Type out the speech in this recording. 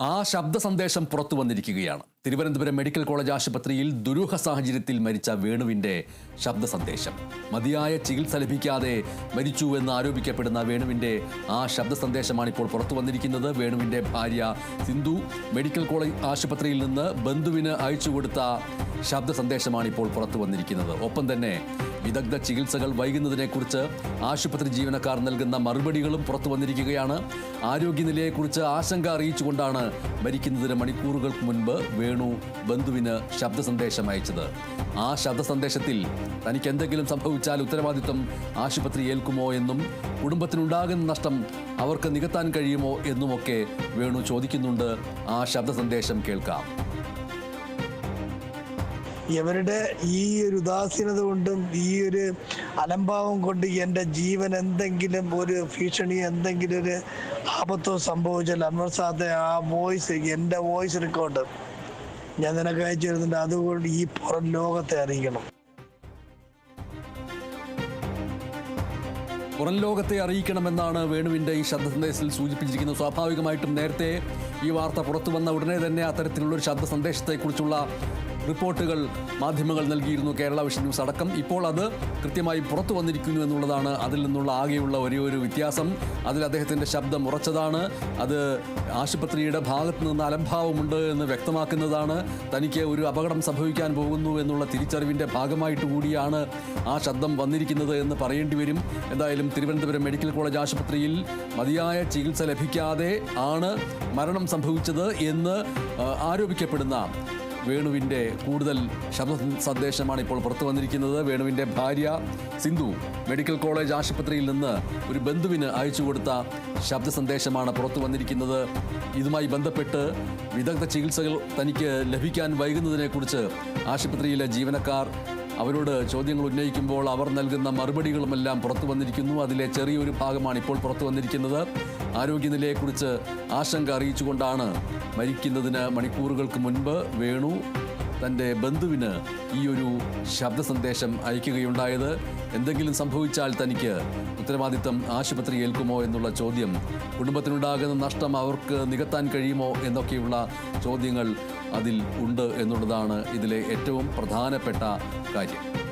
ആ ശബ്ദ സന്ദേശം പുറത്തു വന്നിരിക്കുകയാണ്. തിരുവനന്തപുരം മെഡിക്കൽ കോളേജ് ആശുപത്രിയിൽ ദുരൂഹ സാഹചര്യത്തിൽ മരിച്ച വേണുവിന്റെ ശബ്ദ സന്ദേശം മതിയായ ചികിത്സ ലഭിക്കാതെ മരിച്ചു എന്ന് ആരോപിക്കപ്പെടുന്ന വേണുവിന്റെ ആ ശബ്ദ സന്ദേശമാണ് ഇപ്പോൾ പുറത്തു വന്നിരിക്കുന്നത്. വേണുവിന്റെ ഭാര്യ സിന്ധു മെഡിക്കൽ കോളേജ് ആശുപത്രിയിൽ നിന്ന് ബന്ധുവിന് അയച്ചു കൊടുത്ത ശബ്ദ സന്ദേശമാണ് ഇപ്പോൾ പുറത്തു വന്നിരിക്കുന്നത്. ഒപ്പം തന്നെ വിദഗ്ധ ചികിത്സകൾ വൈകുന്നതിനെക്കുറിച്ച് ആശുപത്രി ജീവനക്കാർ നൽകുന്ന മറുപടികളും പുറത്തു വന്നിരിക്കുകയാണ്. ആരോഗ്യനിലയെക്കുറിച്ച് ആശങ്ക അറിയിച്ചുകൊണ്ടാണ് മരിക്കുന്നതിന് മണിക്കൂറുകൾക്ക് മുൻപ് വേണു ബന്ധുവിന് ശബ്ദ സന്ദേശം അയച്ചത്. ആ ശബ്ദ സന്ദേശത്തിൽ തനിക്ക് എന്തെങ്കിലും സംഭവിച്ചാൽ ഉത്തരവാദിത്വം ആശുപത്രി ഏൽക്കുമോ എന്നും കുടുംബത്തിനുണ്ടാകുന്ന നഷ്ടം അവർക്ക് നികത്താൻ കഴിയുമോ എന്നുമൊക്കെ വേണു ചോദിക്കുന്നുണ്ട്. ആ ശബ്ദ സന്ദേശം കേൾക്കാം. ഇവരുടെ ഈ ഒരു ഉദാസീനത കൊണ്ടും ഈ ഒരു അലംഭാവം കൊണ്ട് എന്റെ ജീവൻ എന്തെങ്കിലും ഒരു ഭീഷണി എന്തെങ്കിലും ഒരു ആപത്തോ സംഭവിച്ചാൽ അൻവർ സാദ് ആ വോയിസ് എന്റെ വോയിസ് റെക്കോർഡ് ഞാൻ നിനക്ക് അയച്ചു തരുന്നുണ്ട്. അതുകൊണ്ട് ഈ പുറം ലോകത്തെ അറിയിക്കണം. പുറം ലോകത്തെ അറിയിക്കണമെന്നാണ് വേണുവിന്റെ ഈ ശബ്ദ സന്ദേശത്തിൽ സൂചിപ്പിച്ചിരിക്കുന്നത്. സ്വാഭാവികമായിട്ടും നേരത്തെ ഈ വാർത്ത പുറത്തു വന്ന ഉടനെ തന്നെ അത്തരത്തിലുള്ളൊരു ശബ്ദ സന്ദേശത്തെക്കുറിച്ചുള്ള റിപ്പോർട്ടുകൾ മാധ്യമങ്ങൾ നൽകിയിരുന്നു കേരള വിഷൻ ന്യൂസ് അടക്കം. ഇപ്പോൾ അത് കൃത്യമായി പുറത്തു വന്നിരിക്കുന്നു എന്നുള്ളതാണ് അതിൽ നിന്നുള്ള ആകെയുള്ള ഒരേ ഒരു വ്യത്യാസം. അതിൽ അദ്ദേഹത്തിന്റെ ശബ്ദം ഉറച്ചതാണ്. അത് ആശുപത്രിയുടെ ഭാഗത്ത് നിന്ന് അലംഭാവമുണ്ട് എന്ന് വ്യക്തമാക്കുന്നതാണ്. തനിക്ക് ഒരു അപകടം സംഭവിക്കാൻ പോകുന്നു എന്നുള്ള തിരിച്ചറിവിന്റെ ഭാഗമായിട്ട് കൂടിയാണ് ആ ശബ്ദം വന്നിരിക്കുന്നത് എന്ന് പറയേണ്ടി വരും. എന്തായാലും തിരുവനന്തപുരം മെഡിക്കൽ കോളേജ് ആശുപത്രിയിൽ മതിയായ ചികിത്സ ലഭിക്കാതെ ആണ് മരണം സംഭവിച്ചത് എന്ന് ആരോപിക്കപ്പെടുന്ന വേണുവിന്റെ കൂടുതൽ ശബ്ദ സന്ദേശമാണ് ഇപ്പോൾ പുറത്തു വന്നിരിക്കുന്നത്. വേണുവിന്റെ ഭാര്യ സിന്ധു മെഡിക്കൽ കോളേജ് ആശുപത്രിയിൽ നിന്ന് ഒരു ബന്ധുവിന് അയച്ചു കൊടുത്ത ശബ്ദ സന്ദേശമാണ് പുറത്തു വന്നിരിക്കുന്നത്. ഇതുമായി ബന്ധപ്പെട്ട് വിദഗ്ധ ചികിത്സകൾ തനിക്ക് ലഭിക്കാൻ വൈകുന്നതിനെക്കുറിച്ച് ആശുപത്രിയിലെ ജീവനക്കാർ അവരോട് ചോദ്യങ്ങൾ ഉന്നയിക്കുമ്പോൾ അവർ നൽകുന്ന മറുപടികളുമെല്ലാം പുറത്തു വന്നിരിക്കുന്നു. അതിലെ ചെറിയൊരു ഭാഗമാണ് ഇപ്പോൾ പുറത്തു വന്നിരിക്കുന്നത്. ആരോഗ്യനിലയെക്കുറിച്ച് ആശങ്ക അറിയിച്ചുകൊണ്ടാണ് മരിക്കുന്നതിന് മണിക്കൂറുകൾക്ക് മുൻപ് വേണു തന്റെ ബന്ധുവിന് ഈ ഒരു ശബ്ദ സന്ദേശം അയക്കുകയുണ്ടായത്. എന്തെങ്കിലും സംഭവിച്ചാൽ തനിക്ക് ഉത്തരവാദിത്തം ആശുപത്രി ഏൽക്കുമോ എന്നുള്ള ചോദ്യം കുടുംബത്തിനുണ്ടാകുന്ന നഷ്ടം അവർക്ക് നികത്താൻ കഴിയുമോ എന്നൊക്കെയുള്ള ചോദ്യങ്ങൾ അതിൽ ഉണ്ട് എന്നുള്ളതാണ് ഇതിലെ ഏറ്റവും പ്രധാനപ്പെട്ട കാര്യം.